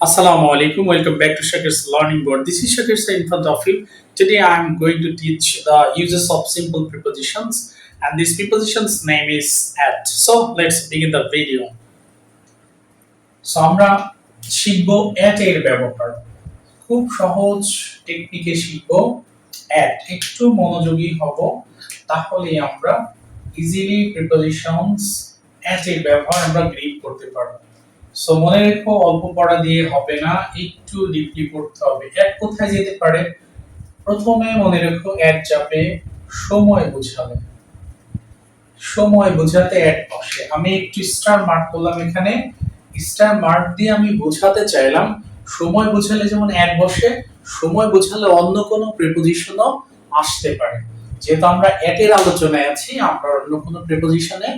Assalamu alaikum. Welcome back to Shakir's Learning Board. This is Shakir Sir in front of you. Today I am going to teach the uses of simple prepositions, and this preposition's name is at. So let's begin the video. So আমরা শিখব at এর ব্যবহার খুব সহজ টেকনিকে শিখব at একটু মনোযোগী হব তাহলে আমরা ইজিলি প্রিপোজিশনস at এর ব্যবহার আমরা গ্রিপ করতে পারব সো মনে রেখো অল্প পড়া দিয়ে হবে না, একটু ডিপলি পড়তে হবে। এক কোথায় যেতে পারে? প্রথমে মনে রেখো এক যাবে সময় বোঝাবে। সময় বোঝাতে এক বসে আমি একটু স্টার মার্ক করলাম এখানে। স্টার মার্ক দিয়ে আমি বোঝাতে চাইলাম, সময় বোঝালে যেমন এক বসে, সময় বোঝালে অন্য কোনো প্রিপোজিশনও আসতে পারে। যেহেতু আমরা একের আলোচনায় আছি, আমরা অন্য কোনো প্রিপোজিশনে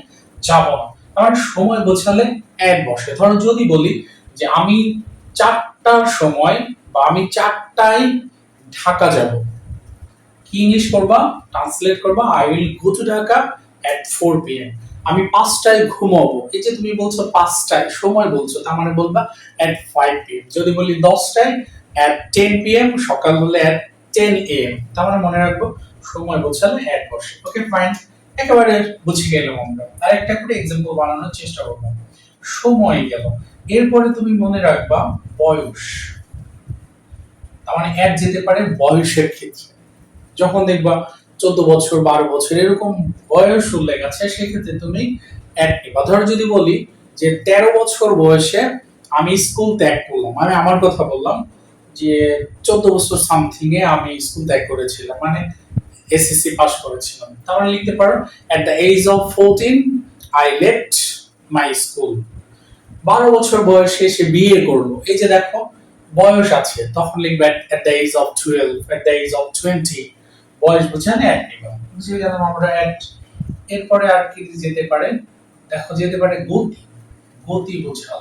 যাব না। কারণ সময় বোঝালে এক বসে। ধরো যদি বলি যে আমি চারটার সময় বা আমি চারটায় ঢাকা যাব, কি ইংলিশ করবা ট্রান্সলেট করবা। I will go to Dhaka at four p m আমি পাঁচটায় ঘুমাবো। এই যে তুমি বলছো পাঁচটায়, সময় বলছো, তার মানে বলবা এট ফাইভ পি এম যদি বলি দশটায় এট টেন পি এম সকাল হলে এট টেন এ এম তার মানে মনে রাখব, সময় বোঝালে এক বসে। ওকে ফাইন একেবারে বুঝে গেলাম আমরা। আর একটা করে এক্সাম্পল বানানোর চেষ্টা করব। সময় গেল। এরপরে তুমি মনে রাখবা বয়স। মানে এক যেতে পারে বয়সের ক্ষেত্রে। যখন দেখবা চোদ্দ বছর, বারো বছর এরকম বয়স উল্লেখ আছে, সেক্ষেত্রে তুমি এক নিবা। ধরো যদি বলি যে তেরো বছর বয়সে আমি স্কুল ত্যাগ করলাম। মানে আমার কথা বললাম যে চোদ্দ বছর সামথিং এ আমি স্কুল ত্যাগ করেছিলাম। মানে এসএসসি পাস করেছিলাম। তাহলে লিখতে পারো at the age of fourteen I left my school বারো বছর বয়সে সে বিয়ে করল। এই যে দেখো, বয়স আছে, তখন লিখবে at the age of twelve at the age of twenty বয়স বুঝানে এক নিবা বুঝে গেলাম আমরা এট এরপরে আর কি যেতে পারে? দেখো, যেতে পারে গতি। গতি বোঝাও।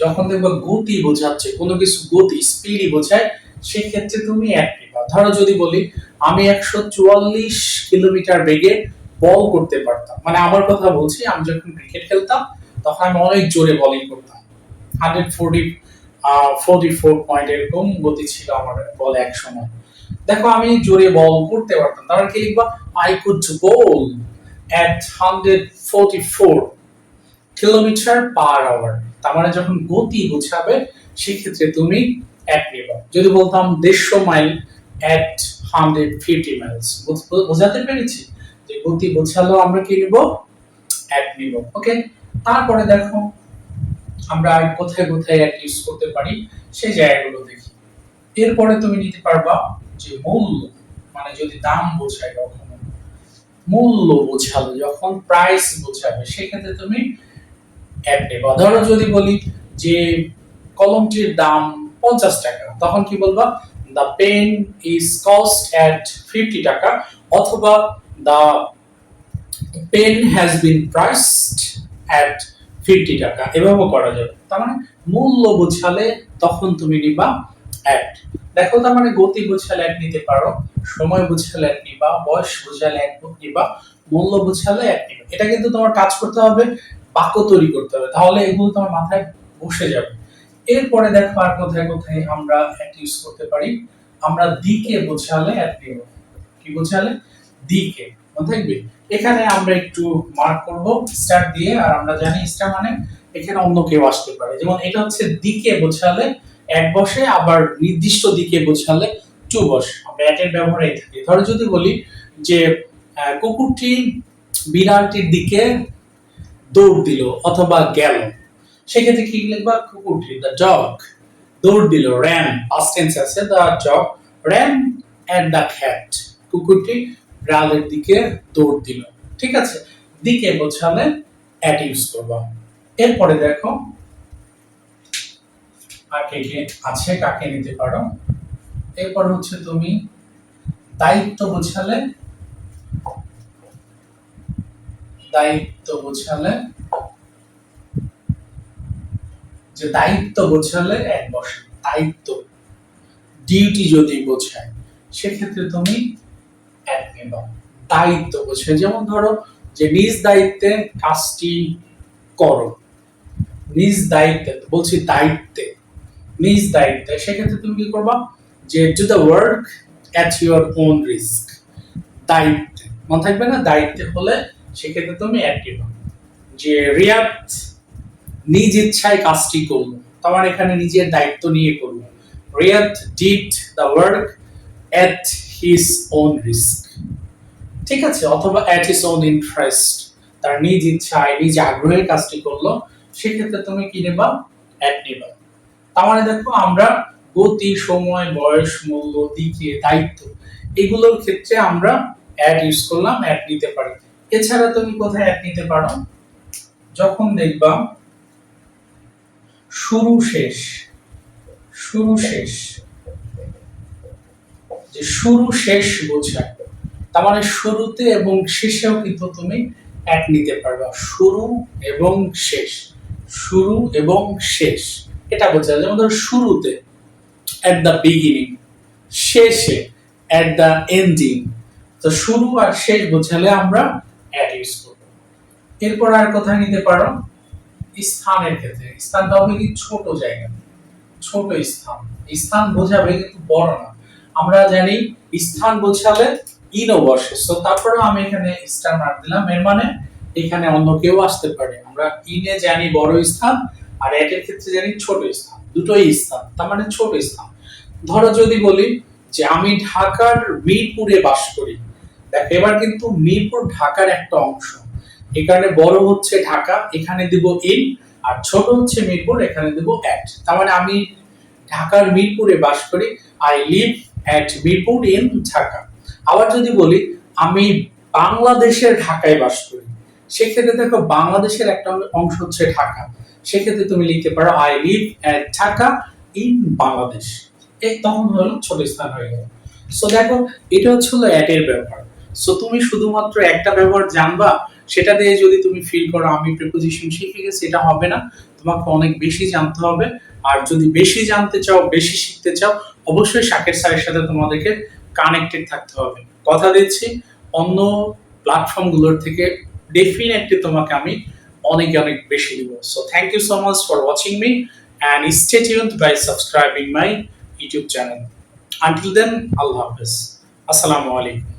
যখন দেখবা গতি বোঝাচ্ছে, কোনো কিছু গতি স্পিডই বোঝায়, সেক্ষেত্রে তুমি এক নিবা ধরো যদি বলি আমি একশো চুয়াল্লিশ কিলোমিটার বেগে বল করতে পারতাম। মানে আমার কথা বলছি, আমি যখন ক্রিকেট খেলতাম, তখন আমি অনেক জোরে বলিং করতাম। Hundred forty forty four point এরকম গতি ছিল আমার বল এক সময়। দেখো, আমি জোরে বল করতে পারতাম। তারপর কি লিখবা? I could bowl at hundred forty four kilometre per hour তার মানে যখন গতি বোঝাবে সেক্ষেত্রে তুমি এক নেবা। যদি বলতাম দেড়শো mile at hundred fifty miles বোঝাতে পেরেছি? যে গতি বোঝালো আমরা কি নিব? নিব ওকে তারপরে দেখো, আমরা কোথায় কোথায় ইউজ করতে পারি, সেই জায়গাগুলো দেখি। এরপরে তুমি নিতে পারবা যে মূল্য মানে যদি দাম বোঝায় কখনো, মূল্য বোঝালো যখন প্রাইস বোঝাবে সেক্ষেত্রে তুমি এক নেবা। ধরো যদি বলি যে কলমটির দাম পঞ্চাশ টাকা, তখন কি বলবা? The pen is cost at fifty taka অথবা the pen has been priced at fifty taka এভাবেও করা যাবে। তার মানে মূল্য বোঝালে তখন তুমি নিবা এক দেখো তার মানে গতি বোঝালে এক নিতে পারো, সময় বোঝালে এক নিবা, বয়স বোঝালে এক নিবা, মূল্য বোঝালে এক নিবা। এটা কিন্তু তোমার কাজ করতে হবে, বাক্য তৈরি করতে হবে। তাহলে এগুলো তোমার মাথায় বসে যাবে। এরপরে দেখো আর কোথায় কোথায় আমরা এক ইউজ করতে পারি। আমরা দিকে বোঝালে নিব কি বোঝালে? দিকে মনে থাকবে? এখানে আমরা একটু মার্ক করব স্টার দিয়ে, আর আমরা জানি স্টার মানে এখানে অন্য কেউ আসতে পারে। যেমন এটা হচ্ছে দিকে বোঝালে এক বসে, আবার নির্দিষ্ট দিকে বোঝালে টু বসে। আমরা ব্যবহার এই থাকি। ধরো যদি বলি যে কুকুরটি বিড়ালটির দিকে দৌড় দিল অথবা গেল। সেক্ষেত্রে কি লিখবা? কুকুরটি দ্য ডগ দৌড় দিল র্যান পাস্ট টেন্স আছে the dog ran at the cat কুকুরটি বিড়ালের দিকে দৌড় দিল। ঠিক আছে? দিকে বোঝালে অ্যাট ইউজ করবা। এরপরে দেখো আর কে কে আছে, কাকে নিতে পারো। এরপর হচ্ছে তুমি দায়িত্ব বোঝালে দায়িত্ব বোঝালে যে দায়িত্ব বোঝালে এক বসে, দায়িত্ব। ডিউটি যদি বোঝায়, সেক্ষেত্রে তুমি এক নেবা দায়িত্ব বোঝায়। যেমন ধরো যে নিজ দায়িত্বে কাজটি করো, নিজ দায়িত্বে, বলছি দায়িত্বে, নিজ দায়িত্বে, সেক্ষেত্রে তুমি কি করবা? যে do the work at your own risk দায়িত্বে। মনে থাকবে না? দায়িত্বে হলে সেক্ষেত্রে তুমি দিবা যে রিয়াদ নিজ ইচ্ছায় কাজটি করল তোমার এখানে নিজের দায়িত্ব নিয়ে করল Riyad did the work at his own risk ঠিক আছে, অথবা অ্যাট হিজ ওন ইন্টারেস্ট তার নিজ ইচ্ছায়, নিজ আগ্রহের কাজটি করল। সেক্ষেত্রে তুমি কি নেবা? অ্যাড নেবা। তার দেখো, আমরা গতি, সময়, বয়স, মূল্য, দিকে, দায়িত্ব, এগুলোর ক্ষেত্রে আমরা অ্যাড ইউজ করলাম অ্যাড নিতে পারি। এছাড়া তুমি কোথায় অ্যাড নিতে পারো? যখন দেখবা শুরু শেষ শুরু শেষ। যে শুরু শেষ বোঝায়, তার মানে শুরুতে এবং শেষেও কিন্তু তুমি এক নিতে পারবে। শুরু এবং শেষ, শুরু এবং শেষ। এটা বোঝায়, যেমন ধরো শুরুতে অ্যাট দ্য বিগিনিং শেষে অ্যাট দ্য এন্ডিং তো শুরু আর শেষ বোঝালে আমরা অ্যাড ইউজ করব। এরপর আর কোথায় নিতে পারো? স্থানের ক্ষেত্রে, স্থানটা হবে কি ছোট জায়গা। ছোট স্থান। স্থান বোঝাবে কিন্তু বড় না আমরা জানি স্থান বোঝালে ইনও বসে সো তারপরে আমি এখানে স্টার মার্ক দিলাম। এর মানে এখানে অন্য কেউ আসতে পারে। আমরা ইনে জানি বড় স্থান, আর এটের ক্ষেত্রে জানি ছোট স্থান। দুটোই স্থান, তার মানে ছোট স্থান। ধরো যদি বলি যে আমি ঢাকার মিরপুরে বাস করি। দেখ, এবার কিন্তু মিরপুর ঢাকার একটা অংশ। এখানে বড় হচ্ছে ঢাকা, এখানে দিব ইন, আর ছোট হচ্ছে মিরপুর, এখানে দিব অ্যাট তার মানে আমি ঢাকার মিরপুরে বাস করি I live at Mirpur in Dhaka. আবার যদি বলি, আমি বাংলাদেশের ঢাকায় বাস করি, সেক্ষেত্রে দেখো বাংলাদেশের একটা অংশ হচ্ছে ঢাকা। সেক্ষেত্রে তুমি লিখতে পারো I live at Dhaka in Bangladesh. এই তখন হলো ছোট স্থান হয়ে গেল। সো দেখো, এটা হচ্ছে হলো অ্যাটের ব্যবহার। সো তুমি শুধুমাত্র একটা ব্যবহার জানবা সেটা দিয়ে যদি তুমি ফিল করো, আমি প্রিপোজিশন শিখে গেছি, এটা হবে না। তোমাকে অনেক বেশি জানতে হবে। আর যদি বেশি জানতে চাও, বেশি শিখতে চাও, অবশ্যই শাকের স্যারের সাথে তোমাদেরকে কানেক্টেড থাকতে হবে। কথা দিচ্ছি, অন্য প্ল্যাটফর্মগুলোর থেকে ডেফিনেটলি তোমাকে আমি অনেক অনেক বেশি দিব। So thank you so much for watching me and stay tuned by subscribing my YouTube channel until then Allah হাফেজ। আসসালামু আলাইকুম।